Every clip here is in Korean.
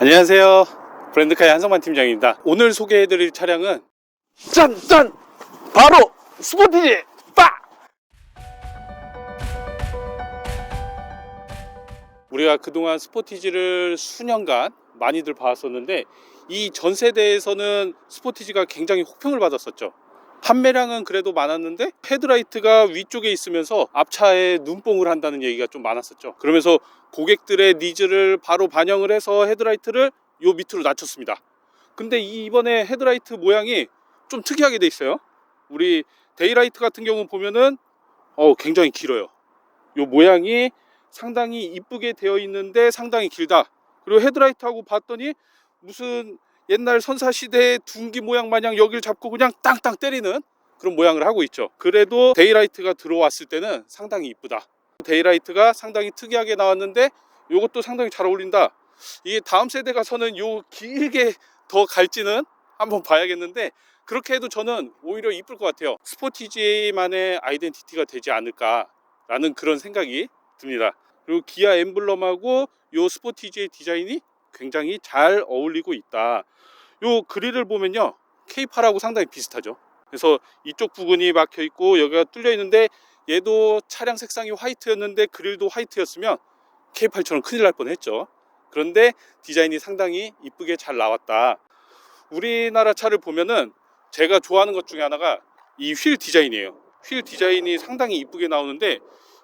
안녕하세요. 브랜드카의 한성만 팀장입니다. 오늘 소개해드릴 차량은 짠 짠! 바로 스포티지! 빠! 우리가 그동안 스포티지를 수년간 많이들 봐왔었는데 이 전 세대에서는 스포티지가 굉장히 혹평을 받았었죠. 판매량은 그래도 많았는데 헤드라이트가 위쪽에 있으면서 앞차에 눈뽕을 한다는 얘기가 좀 많았었죠. 그러면서 고객들의 니즈를 바로 반영을 해서 헤드라이트를 요 밑으로 낮췄습니다. 근데 이 이번에 헤드라이트 모양이 좀 특이하게 돼 있어요. 우리 데이라이트 같은 경우 보면은 어 굉장히 길어요. 요 모양이 상당히 이쁘게 되어 있는데 상당히 길다. 그리고 헤드라이트하고 봤더니 무슨 옛날 선사 시대의 둥기 모양 마냥 여기를 잡고 그냥 땅땅 때리는 그런 모양을 하고 있죠. 그래도 데이라이트가 들어왔을 때는 상당히 이쁘다. 데이라이트가 상당히 특이하게 나왔는데 이것도 상당히 잘 어울린다. 이게 다음 세대 가서는 요 길게 더 갈지는 한번 봐야겠는데 그렇게 해도 저는 오히려 이쁠 것 같아요. 스포티지만의 아이덴티티가 되지 않을까라는 그런 생각이 듭니다. 그리고 기아 엠블럼하고 요 스포티지의 디자인이 굉장히 잘 어울리고 있다. 요 그릴을 보면요. K8하고 상당히 비슷하죠. 그래서 이쪽 부분이 막혀 있고 여기가 뚫려 있는데 얘도 차량 색상이 화이트였는데 그릴도 화이트였으면 K8처럼 큰일 날 뻔했죠. 그런데 디자인이 상당히 이쁘게 잘 나왔다. 우리나라 차를 보면은 제가 좋아하는 것 중에 하나가 이 휠 디자인이에요. 휠 디자인이 상당히 이쁘게 나오는데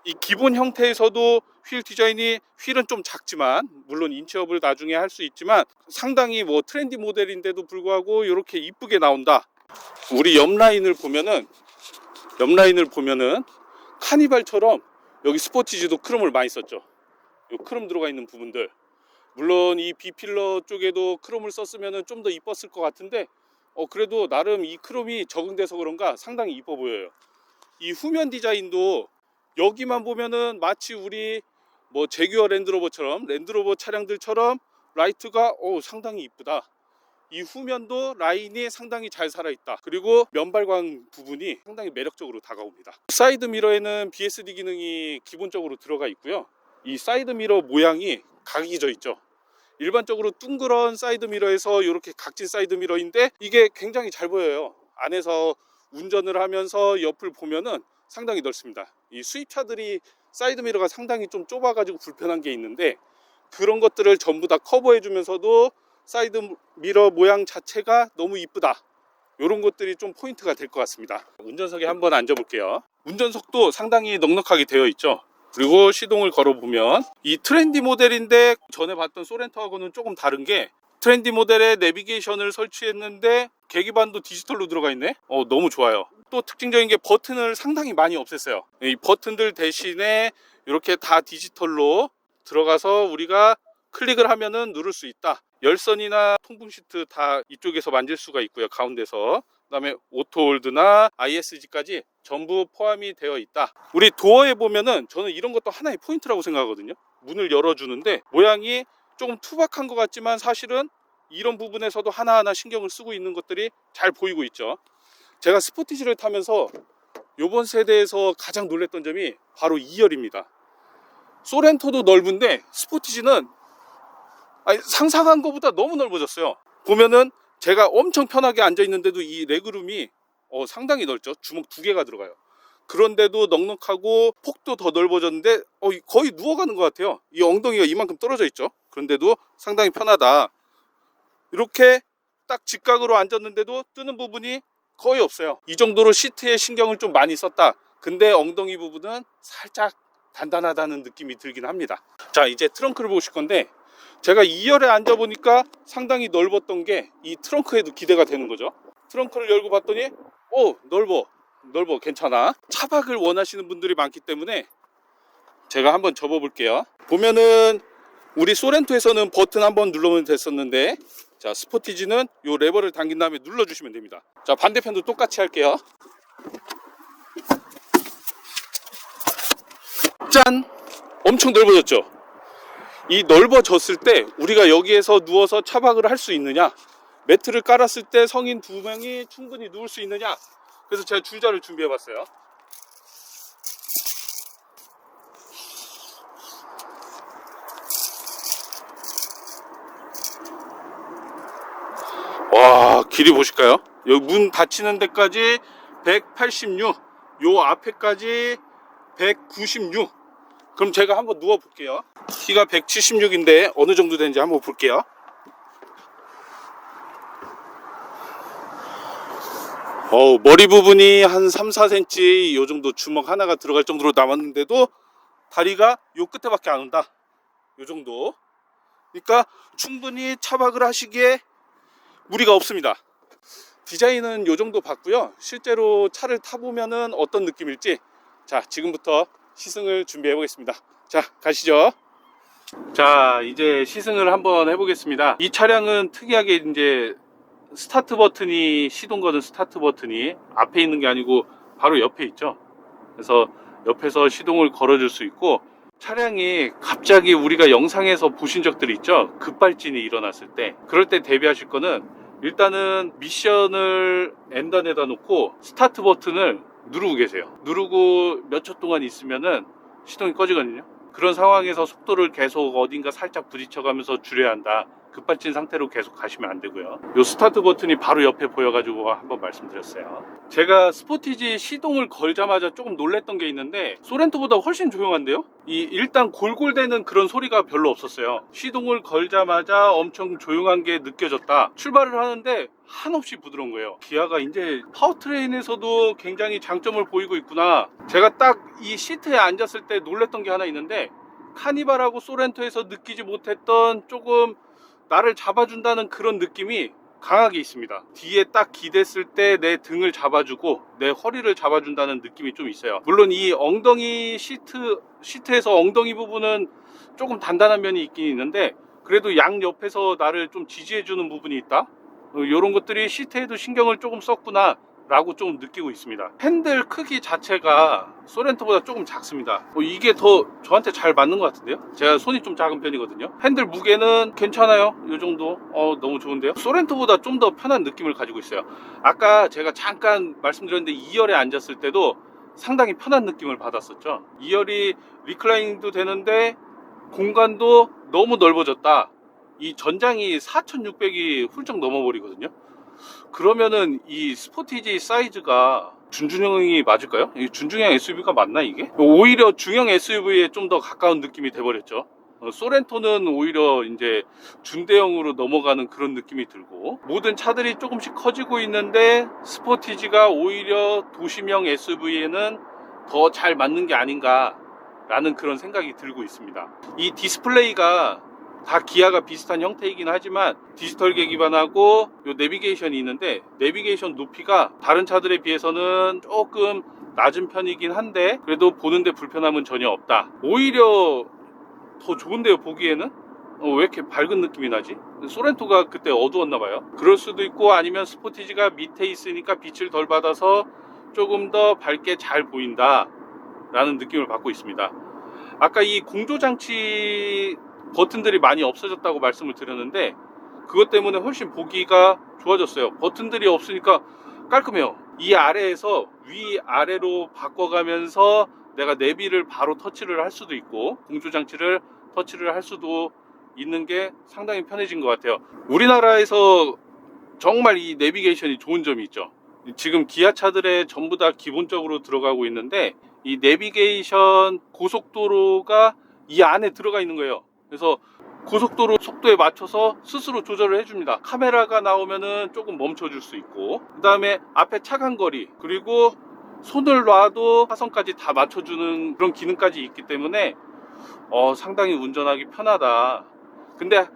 이 기본 형태에서도 휠 디자인이 휠은 좀 작지만 물론 인치업을 나중에 할 수 있지만 상당히 뭐 트렌디 모델인데도 불구하고 이렇게 이쁘게 나온다. 우리 옆 라인을 보면은 옆 라인을 보면은 카니발처럼 여기 스포티지도 크롬을 많이 썼죠. 요 크롬 들어가 있는 부분들. 물론 이 비필러 쪽에도 크롬을 썼으면 좀 더 이뻤을 것 같은데 어 그래도 나름 이 크롬이 적응돼서 그런가 상당히 이뻐 보여요. 이 후면 디자인도 여기만 보면은 마치 우리 뭐 제규어 랜드로버처럼 랜드로버 차량들처럼 라이트가 어 상당히 이쁘다. 이 후면도 라인이 상당히 잘 살아있다. 그리고 면발광 부분이 상당히 매력적으로 다가옵니다. 사이드 미러에는 BSD 기능이 기본적으로 들어가 있고요. 이 사이드 미러 모양이 각이 져 있죠. 일반적으로 둥그런 사이드 미러에서 이렇게 각진 사이드 미러인데 이게 굉장히 잘 보여요. 안에서 운전을 하면서 옆을 보면은 상당히 넓습니다. 이 수입차들이 사이드 미러가 상당히 좀 좁아가지고 불편한 게 있는데 그런 것들을 전부 다 커버해 주면서도 사이드 미러 모양 자체가 너무 이쁘다. 이런 것들이 좀 포인트가 될 것 같습니다. 운전석에 한번 앉아볼게요. 운전석도 상당히 넉넉하게 되어 있죠. 그리고 시동을 걸어보면 이 트렌디 모델인데 전에 봤던 소렌토하고는 조금 다른 게 트렌디 모델에 내비게이션을 설치했는데 계기판도 디지털로 들어가 있네. 어 너무 좋아요. 또 특징적인 게 버튼을 상당히 많이 없앴어요. 이 버튼들 대신에 이렇게 다 디지털로 들어가서 우리가 클릭을 하면은 누를 수 있다. 열선이나 통풍 시트 다 이쪽에서 만질 수가 있고요. 가운데서. 그 다음에 오토홀드나 ISG까지 전부 포함이 되어 있다. 우리 도어에 보면은 저는 이런 것도 하나의 포인트라고 생각하거든요. 문을 열어주는데 모양이 조금 투박한 것 같지만 사실은 이런 부분에서도 하나하나 신경을 쓰고 있는 것들이 잘 보이고 있죠. 제가 스포티지를 타면서 이번 세대에서 가장 놀랬던 점이 바로 2열입니다. 소렌토도 넓은데 스포티지는 아니, 상상한 것보다 너무 넓어졌어요. 보면은 제가 엄청 편하게 앉아 있는데도 이 레그룸이 어, 상당히 넓죠. 주먹 두 개가 들어가요. 그런데도 넉넉하고 폭도 더 넓어졌는데 어, 거의 누워가는 것 같아요. 이 엉덩이가 이만큼 떨어져 있죠. 그런데도 상당히 편하다. 이렇게 딱 직각으로 앉았는데도 뜨는 부분이 거의 없어요. 이 정도로 시트에 신경을 좀 많이 썼다. 근데 엉덩이 부분은 살짝 단단하다는 느낌이 들긴 합니다. 자, 이제 트렁크를 보실 건데 제가 2열에 앉아 보니까 상당히 넓었던 게 이 트렁크에도 기대가 되는 거죠. 트렁크를 열고 봤더니 오 넓어 넓어 괜찮아. 차박을 원하시는 분들이 많기 때문에 제가 한번 접어 볼게요. 보면은 우리 소렌토에서는 버튼 한번 눌러면 됐었는데 자 스포티지는 요 레버를 당긴 다음에 눌러 주시면 됩니다. 자 반대편도 똑같이 할게요. 짠! 엄청 넓어졌죠? 이 넓어졌을 때 우리가 여기에서 누워서 차박을 할 수 있느냐? 매트를 깔았을 때 성인 두 명이 충분히 누울 수 있느냐 그래서 제가 줄자를 준비해 봤어요 와 길이 보실까요? 여기 문 닫히는 데까지 186, 요 앞에까지 196. 그럼 제가 한번 누워 볼게요. 키가 176인데 어느 정도 되는지 한번 볼게요. 어 머리 부분이 한 3, 4cm 요 정도 주먹 하나가 들어갈 정도로 남았는데도 다리가 요 끝에밖에 안 온다. 요 정도. 그러니까 충분히 차박을 하시기에 무리가 없습니다. 디자인은 요 정도 봤고요. 실제로 차를 타보면은 어떤 느낌일지 자 지금부터 시승을 준비해 보겠습니다. 자 가시죠. 자 이제 시승을 한번 해보겠습니다. 이 차량은 특이하게 이제 스타트 버튼이 시동 거는 스타트 버튼이 앞에 있는 게 아니고 바로 옆에 있죠. 그래서 옆에서 시동을 걸어줄 수 있고 차량이 갑자기 우리가 영상에서 보신 적들이 있죠. 급발진이 일어났을 때 그럴 때 대비하실 거는 일단은 미션을 엔단에다 놓고 스타트 버튼을 누르고 계세요. 누르고 몇 초 동안 있으면은 시동이 꺼지거든요. 그런 상황에서 속도를 계속 어딘가 살짝 부딪혀가면서 줄여야 한다. 급발진 상태로 계속 가시면 안 되고요. 요 스타트 버튼이 바로 옆에 보여가지고 한번 말씀드렸어요. 제가 스포티지 시동을 걸자마자 조금 놀랬던 게 있는데 소렌토보다 훨씬 조용한데요? 이 일단 골골대는 그런 소리가 별로 없었어요. 시동을 걸자마자 엄청 조용한 게 느껴졌다. 출발을 하는데 한없이 부드러운 거예요. 기아가 이제 파워트레인에서도 굉장히 장점을 보이고 있구나. 제가 딱 이 시트에 앉았을 때 놀랬던 게 하나 있는데 카니발하고 소렌토에서 느끼지 못했던 조금 나를 잡아준다는 그런 느낌이 강하게 있습니다. 뒤에 딱 기댔을 때 내 등을 잡아주고 내 허리를 잡아준다는 느낌이 좀 있어요. 물론 이 엉덩이 시트 시트에서 엉덩이 부분은 조금 단단한 면이 있긴 있는데 그래도 양 옆에서 나를 좀 지지해주는 부분이 있다. 이런 것들이 시트에도 신경을 조금 썼구나. 라고 좀 느끼고 있습니다. 핸들 크기 자체가 소렌토보다 조금 작습니다. 어, 이게 더 저한테 잘 맞는 것 같은데요? 제가 손이 좀 작은 편이거든요. 핸들 무게는 괜찮아요. 이 정도. 어, 너무 좋은데요? 소렌토보다 좀 더 편한 느낌을 가지고 있어요. 아까 제가 잠깐 말씀드렸는데 2열에 앉았을 때도 상당히 편한 느낌을 받았었죠. 2열이 리클라이닝도 되는데 공간도 너무 넓어졌다. 이 전장이 4600이 훌쩍 넘어버리거든요. 그러면은 이 스포티지 사이즈가 준중형이 맞을까요? 이 준중형 SUV가 맞나 이게? 오히려 중형 SUV에 좀 더 가까운 느낌이 돼버렸죠. 어, 소렌토는 오히려 이제 준대형으로 넘어가는 그런 느낌이 들고 모든 차들이 조금씩 커지고 있는데 스포티지가 오히려 도심형 SUV에는 더 잘 맞는 게 아닌가 라는 그런 생각이 들고 있습니다. 이 디스플레이가 다 기아가 비슷한 형태이긴 하지만 디지털계 기반하고 요 내비게이션이 있는데 내비게이션 높이가 다른 차들에 비해서는 조금 낮은 편이긴 한데 그래도 보는데 불편함은 전혀 없다. 오히려 더 좋은데요 보기에는 어, 왜 이렇게 밝은 느낌이 나지? 소렌토가 그때 어두웠나 봐요. 그럴 수도 있고 아니면 스포티지가 밑에 있으니까 빛을 덜 받아서 조금 더 밝게 잘 보인다 라는 느낌을 받고 있습니다. 아까 이 공조 장치 버튼들이 많이 없어졌다고 말씀을 드렸는데 그것 때문에 훨씬 보기가 좋아졌어요. 버튼들이 없으니까 깔끔해요. 이 아래에서 위 아래로 바꿔가면서 내가 내비를 바로 터치를 할 수도 있고 공조 장치를 터치를 할 수도 있는 게 상당히 편해진 것 같아요. 우리나라에서 정말 이 내비게이션이 좋은 점이 있죠. 지금 기아차들에 전부 다 기본적으로 들어가고 있는데 이 내비게이션 고속도로가 이 안에 들어가 있는 거예요. 그래서 고속도로 속도에 맞춰서 스스로 조절을 해줍니다. 카메라가 나오면은 조금 멈춰줄 수 있고, 그 다음에 앞에 차간 거리, 그리고 손을 놔도 차선까지 다 맞춰주는 그런 기능까지 있기 때문에 어, 상당히 운전하기 편하다. 근데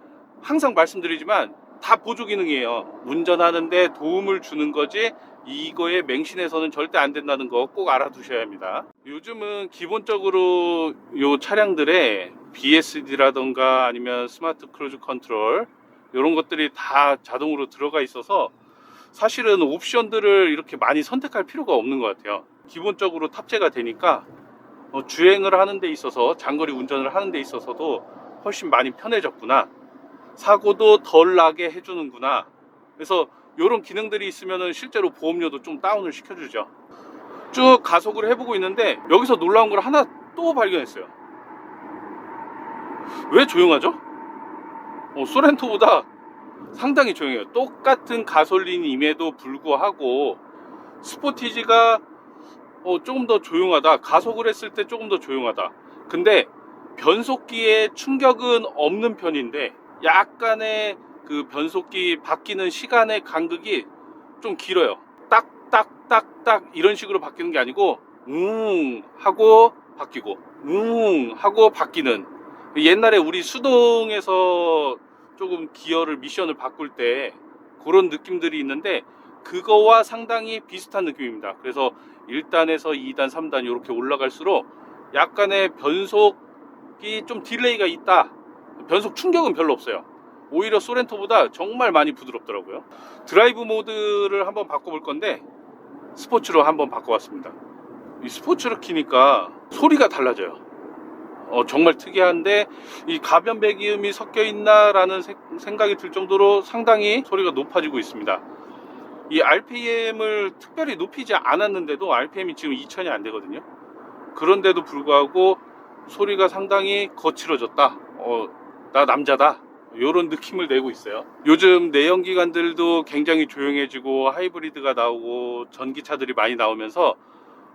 항상 말씀드리지만 다 보조 기능이에요. 운전하는데 도움을 주는 거지 이거에 맹신해서는 절대 안 된다는 거 꼭 알아두셔야 합니다. 요즘은 기본적으로 요 차량들의 BSD라던가 아니면 스마트 크루즈 컨트롤 이런 것들이 다 자동으로 들어가 있어서 사실은 옵션들을 이렇게 많이 선택할 필요가 없는 것 같아요. 기본적으로 탑재가 되니까 어, 주행을 하는 데 있어서 장거리 운전을 하는 데 있어서도 훨씬 많이 편해졌구나. 사고도 덜 나게 해주는구나. 그래서 이런 기능들이 있으면 실제로 보험료도 좀 다운을 시켜주죠. 쭉 가속을 해보고 있는데 여기서 놀라운 걸 하나 또 발견했어요. 왜 조용하죠? 어, 소렌토보다 상당히 조용해요. 똑같은 가솔린임에도 불구하고 스포티지가 어, 조금 더 조용하다. 가속을 했을 때 조금 더 조용하다. 근데 변속기에 충격은 없는 편인데 약간의 그 변속기 바뀌는 시간의 간극이 좀 길어요. 딱딱딱딱 이런 식으로 바뀌는 게 아니고 웅 하고 바뀌고 웅 하고 바뀌는 옛날에 우리 수동에서 조금 기어를 미션을 바꿀 때 그런 느낌들이 있는데 그거와 상당히 비슷한 느낌입니다. 그래서 1단에서 2단, 3단 이렇게 올라갈수록 약간의 변속이 좀 딜레이가 있다. 변속 충격은 별로 없어요. 오히려 소렌토보다 정말 많이 부드럽더라고요. 드라이브 모드를 한번 바꿔볼 건데 스포츠로 한번 바꿔봤습니다. 이 스포츠로 키니까 소리가 달라져요. 어, 정말 특이한데 이 가변 배기음이 섞여 있나라는 세- 생각이 들 정도로 상당히 소리가 높아지고 있습니다. 이 RPM을 특별히 높이지 않았는데도 RPM이 지금 2000이 안 되거든요. 그런데도 불구하고 소리가 상당히 거칠어졌다. 어, 나 남자다. 이런 느낌을 내고 있어요. 요즘 내연기관들도 굉장히 조용해지고 하이브리드가 나오고 전기차들이 많이 나오면서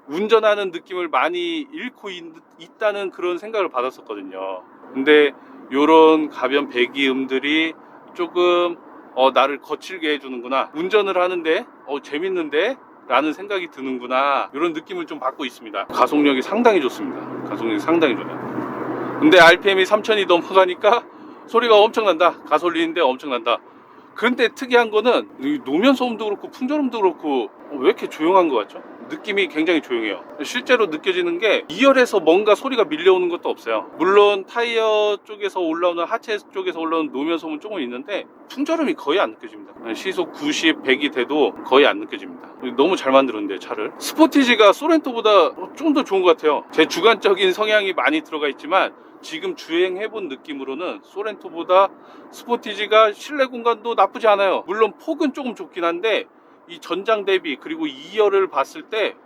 운전하는 느낌을 많이 잃고 있, 있다는 그런 생각을 받았었거든요. 근데 요런 가변 배기음들이 조금 어, 나를 거칠게 해주는구나. 운전을 하는데 어, 재밌는데 라는 생각이 드는구나. 이런 느낌을 좀 받고 있습니다. 가속력이 상당히 좋습니다. 가속력이 상당히 좋아요. 근데 RPM이 3000이 넘어가니까 소리가 엄청난다. 가솔린인데 엄청난다. 그런데 특이한 거는 이 노면 소음도 그렇고 풍절음도 그렇고 어, 왜 이렇게 조용한 것 같죠? 느낌이 굉장히 조용해요. 실제로 느껴지는 게 2열에서 뭔가 소리가 밀려오는 것도 없어요. 물론 타이어 쪽에서 올라오는 하체 쪽에서 올라오는 노면 소음은 조금 있는데 풍절음이 거의 안 느껴집니다. 시속 90, 100이 돼도 거의 안 느껴집니다. 너무 잘 만들었는데 차를. 스포티지가 소렌토보다 좀 더 좋은 것 같아요. 제 주관적인 성향이 많이 들어가 있지만 지금 주행해본 느낌으로는 소렌토보다 스포티지가 실내 공간도 나쁘지 않아요. 물론 폭은 조금 좁긴 한데 이 전장 대비 그리고 2열을 봤을 때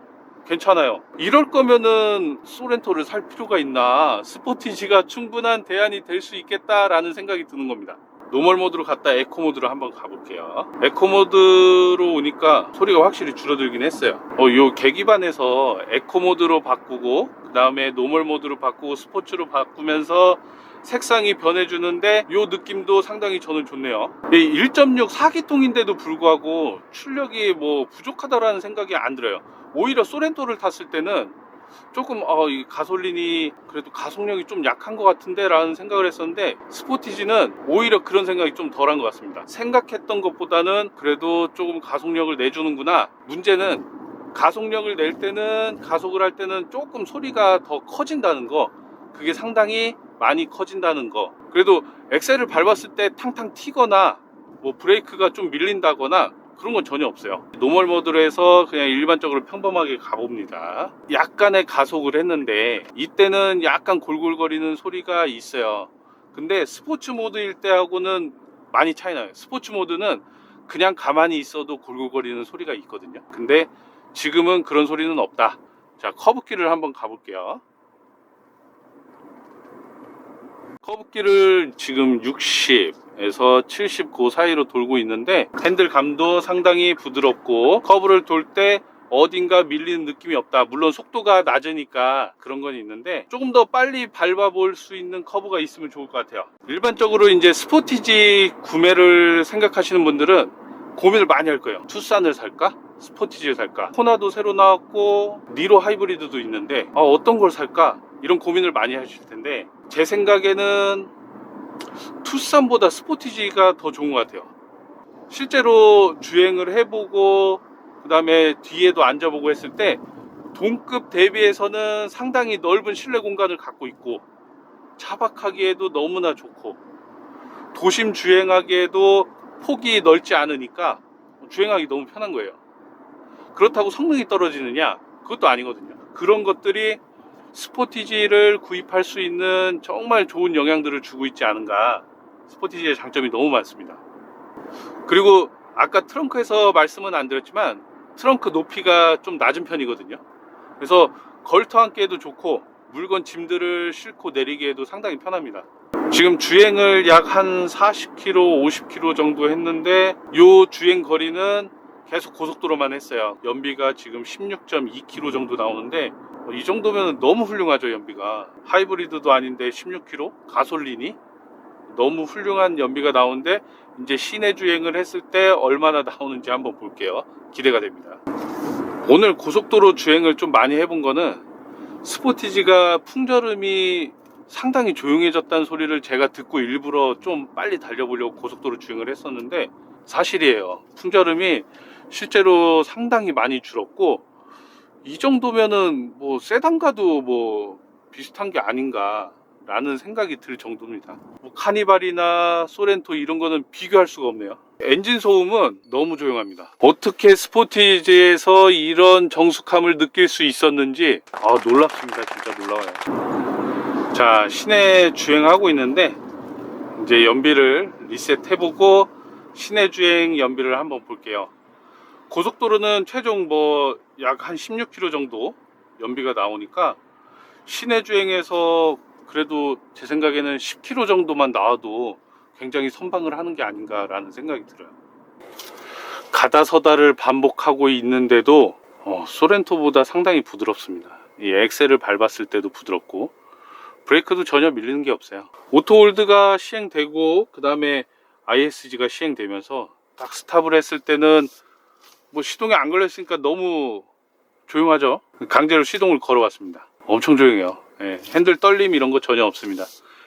괜찮아요. 이럴 거면은 소렌토를 살 필요가 있나? 스포티지가 충분한 대안이 될 수 있겠다라는 생각이 드는 겁니다. 노멀 모드로 갔다 에코 모드로 한번 가볼게요. 에코 모드로 오니까 소리가 확실히 줄어들긴 했어요. 어, 요 계기반에서 에코 모드로 바꾸고 그 다음에 노멀 모드로 바꾸고 스포츠로 바꾸면서 색상이 변해주는데 요 느낌도 상당히 저는 좋네요. 1.6 4기통인데도 불구하고 출력이 뭐 부족하다라는 생각이 안 들어요. 오히려 소렌토를 탔을 때는 조금 어, 이 가솔린이 그래도 가속력이 좀 약한 것 같은데 라는 생각을 했었는데 스포티지는 오히려 그런 생각이 좀 덜한 것 같습니다 생각했던 것보다는 그래도 조금 가속력을 내주는구나 문제는 가속력을 낼 때는 가속을 할 때는 조금 소리가 더 커진다는 거 그게 상당히 많이 커진다는 거 그래도 엑셀을 밟았을 때 탕탕 튀거나 뭐 브레이크가 좀 밀린다거나 그런 건 전혀 없어요. 노멀 모드로 해서 그냥 일반적으로 평범하게 가봅니다. 약간의 가속을 했는데 이때는 약간 골골거리는 소리가 있어요. 근데 스포츠 모드일 때하고는 많이 차이 나요. 스포츠 모드는 그냥 가만히 있어도 골골거리는 소리가 있거든요. 근데 지금은 그런 소리는 없다. 자, 커브길을 한번 가볼게요. 커브길을 지금 60에서 70그 사이로 돌고 있는데 핸들 감도 상당히 부드럽고 커브를 돌때 어딘가 밀리는 느낌이 없다. 물론 속도가 낮으니까 그런 건 있는데 조금 더 빨리 밟아볼 수 있는 커브가 있으면 좋을 것 같아요. 일반적으로 이제 스포티지 구매를 생각하시는 분들은 고민을 많이 할 거예요. 투싼을 살까? 스포티지를 살까? 코나도 새로 나왔고 니로 하이브리드도 있는데 아, 어떤 걸 살까? 이런 고민을 많이 하실 텐데 제 생각에는 투싼보다 스포티지가 더 좋은 것 같아요. 실제로 주행을 해보고 그 다음에 뒤에도 앉아보고 했을 때 동급 대비해서는 상당히 넓은 실내 공간을 갖고 있고 차박하기에도 너무나 좋고 도심 주행하기에도 폭이 넓지 않으니까 주행하기 너무 편한 거예요. 그렇다고 성능이 떨어지느냐? 그것도 아니거든요. 그런 것들이 스포티지를 구입할 수 있는 정말 좋은 영향들을 주고 있지 않은가. 스포티지의 장점이 너무 많습니다. 그리고 아까 트렁크에서 말씀은 안 드렸지만 트렁크 높이가 좀 낮은 편이거든요. 그래서 걸터 함께해도 좋고 물건 짐들을 싣고 내리기에도 상당히 편합니다. 지금 주행을 약 한 40km, 50km 정도 했는데 요 주행 거리는 계속 고속도로만 했어요. 연비가 지금 16.2km 정도 나오는데 어, 이 정도면 너무 훌륭하죠 연비가. 하이브리드도 아닌데 16km 가솔린이 너무 훌륭한 연비가 나오는데 이제 시내 주행을 했을 때 얼마나 나오는지 한번 볼게요. 기대가 됩니다. 오늘 고속도로 주행을 좀 많이 해본 거는 스포티지가 풍절음이 상당히 조용해졌다는 소리를 제가 듣고 일부러 좀 빨리 달려보려고 고속도로 주행을 했었는데 사실이에요. 풍절음이 실제로 상당히 많이 줄었고 이 정도면은 뭐 세단과도 뭐 비슷한 게 아닌가 라는 생각이 들 정도입니다. 뭐 카니발이나 소렌토 이런 거는 비교할 수가 없네요. 엔진 소음은 너무 조용합니다. 어떻게 스포티지에서 이런 정숙함을 느낄 수 있었는지 아 놀랍습니다. 진짜 놀라워요. 자 시내 주행하고 있는데 이제 연비를 리셋 해보고 시내 주행 연비를 한번 볼게요. 고속도로는 최종 뭐 약 한 16km 정도 연비가 나오니까 시내 주행에서 그래도 제 생각에는 10km 정도만 나와도 굉장히 선방을 하는 게 아닌가라는 생각이 들어요. 가다 서다를 반복하고 있는데도 어, 소렌토보다 상당히 부드럽습니다. 이 엑셀을 밟았을 때도 부드럽고 브레이크도 전혀 밀리는 게 없어요. 오토홀드가 시행되고 그 다음에 ISG가 시행되면서 딱 스탑을 했을 때는 뭐 시동이 안 걸렸으니까 너무 조용하죠. 강제로 시동을 걸어왔습니다. 엄청 조용해요. 예, 핸들 떨림 이런 거 전혀 없습니다.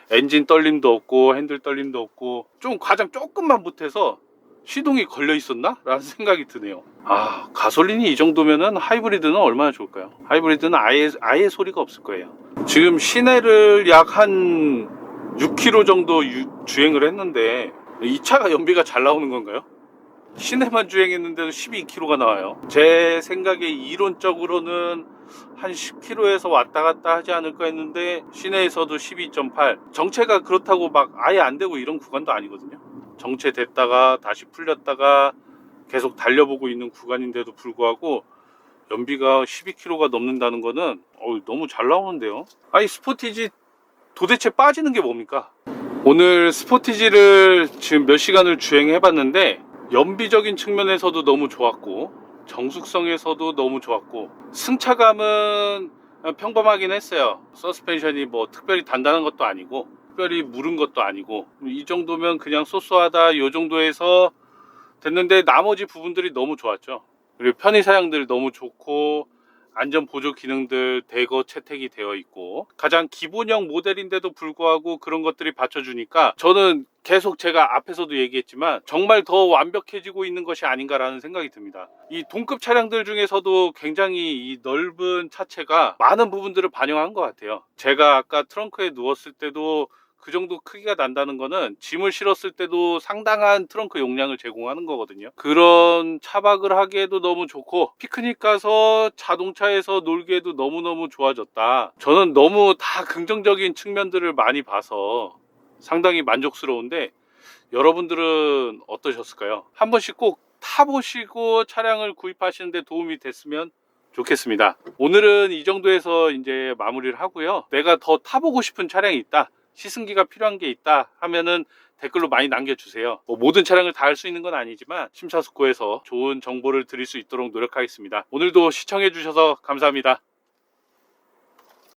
엔진 떨림도 없고 핸들 떨림도 없고 좀 과장 조금만 못해서 시동이 걸려 있었나? 라는 생각이 드네요. 아, 가솔린이 이 정도면은 하이브리드는 얼마나 좋을까요? 하이브리드는 아예, 아예 소리가 없을 거예요. 지금 시내를 약 한 6km 정도 유- 주행을 했는데 이 차가 연비가 잘 나오는 건가요? 시내만 주행했는데도 12km가 나와요. 제 생각에 이론적으로는 한 10km에서 왔다 갔다 하지 않을까 했는데 시내에서도 12.8. 정체가 그렇다고 막 아예 안 되고 이런 구간도 아니거든요. 정체됐다가 다시 풀렸다가 계속 달려보고 있는 구간인데도 불구하고 연비가 12km가 넘는다는 거는 어우, 너무 잘 나오는데요. 아니 스포티지 도대체 빠지는 게 뭡니까? 오늘 스포티지를 지금 몇 시간을 주행해 봤는데 연비적인 측면에서도 너무 좋았고 정숙성에서도 너무 좋았고 승차감은 평범하긴 했어요. 서스펜션이 뭐 특별히 단단한 것도 아니고 특별히 무른 것도 아니고 이 정도면 그냥 쏘쏘하다 요 정도에서 됐는데 나머지 부분들이 너무 좋았죠. 그리고 편의 사양들 너무 좋고 안전 보조 기능들 대거 채택이 되어 있고 가장 기본형 모델인데도 불구하고 그런 것들이 받쳐주니까 저는 계속 제가 앞에서도 얘기했지만 정말 더 완벽해지고 있는 것이 아닌가라는 생각이 듭니다. 이 동급 차량들 중에서도 굉장히 이 넓은 차체가 많은 부분들을 반영한 것 같아요. 제가 아까 트렁크에 누웠을 때도 그 정도 크기가 난다는 거는 짐을 실었을 때도 상당한 트렁크 용량을 제공하는 거거든요. 그런 차박을 하기에도 너무 좋고 피크닉 가서 자동차에서 놀기에도 너무너무 좋아졌다. 저는 너무 다 긍정적인 측면들을 많이 봐서 상당히 만족스러운데 여러분들은 어떠셨을까요? 한 번씩 꼭 타보시고 차량을 구입하시는데 도움이 됐으면 좋겠습니다. 오늘은 이 정도에서 이제 마무리를 하고요. 내가 더 타보고 싶은 차량이 있다. 시승기가 필요한 게 있다 하면은 댓글로 많이 남겨주세요. 뭐 모든 차량을 다 할 수 있는 건 아니지만 심사숙고해서 좋은 정보를 드릴 수 있도록 노력하겠습니다. 오늘도 시청해주셔서 감사합니다.